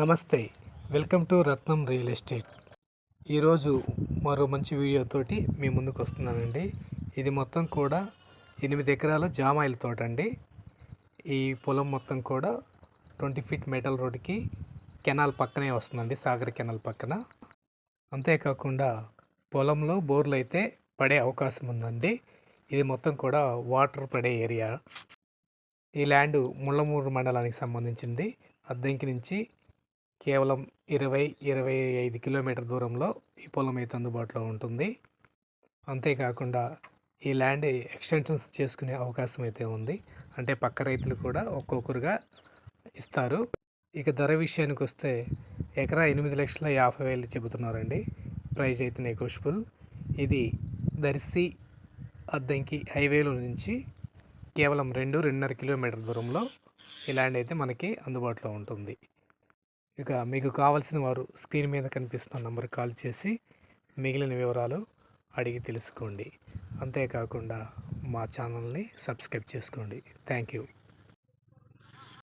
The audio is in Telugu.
నమస్తే welcome to Ratnam real estate. ఈరోజు మరో మంచి వీడియోతోటి మీ ముందుకు వస్తున్నానండి. ఇది మొత్తం కూడా ఎనిమిది ఎకరాల జామాయిల తోట అండి. ఈ పొలం మొత్తం కూడా ట్వంటీ ఫీట్ మెటల్ రోడ్డుకి కెనాల్ పక్కనే వస్తుందండి సాగర్ కెనాల్ పక్కన. అంతేకాకుండా పొలంలో బోర్లు అయితే పడే అవకాశం ఉందండి. ఇది మొత్తం కూడా వాటర్ పడే ఏరియా. ఈ ల్యాండ్ ముళ్ళమూరు మండలానికి సంబంధించింది. అద్దంకి నుంచి కేవలం ఇరవై ఇరవై ఐదు కిలోమీటర్ దూరంలో ఈ పొలం అయితే అందుబాటులో ఉంటుంది. అంతేకాకుండా ఈ ల్యాండ్ ఎక్స్టెన్షన్స్ చేసుకునే అవకాశం అయితే ఉంది. అంటే పక్క రైతులు కూడా ఒక్కొక్కరుగా ఇస్తారు. ఇక ధర విషయానికి వస్తే ఎకరా ఎనిమిది లక్షల యాభై వేలు చెబుతున్నారండి. ప్రైజ్ అయితే నెగోషియబుల్. ఇది దర్శి అద్దంకి హైవేలో నుంచి కేవలం రెండు రెండున్నర కిలోమీటర్ దూరంలో ఈ ల్యాండ్ అయితే మనకి అందుబాటులో ఉంటుంది. ఇక మీకు కావాల్సిన వారు స్క్రీన్ మీద కనిపిస్తున్న నంబర్ కాల్ చేసి మిగిలిన వివరాలు అడిగి తెలుసుకోండి. అంతేకాకుండా మా ఛానల్ని సబ్స్క్రైబ్ చేసుకోండి. Thank you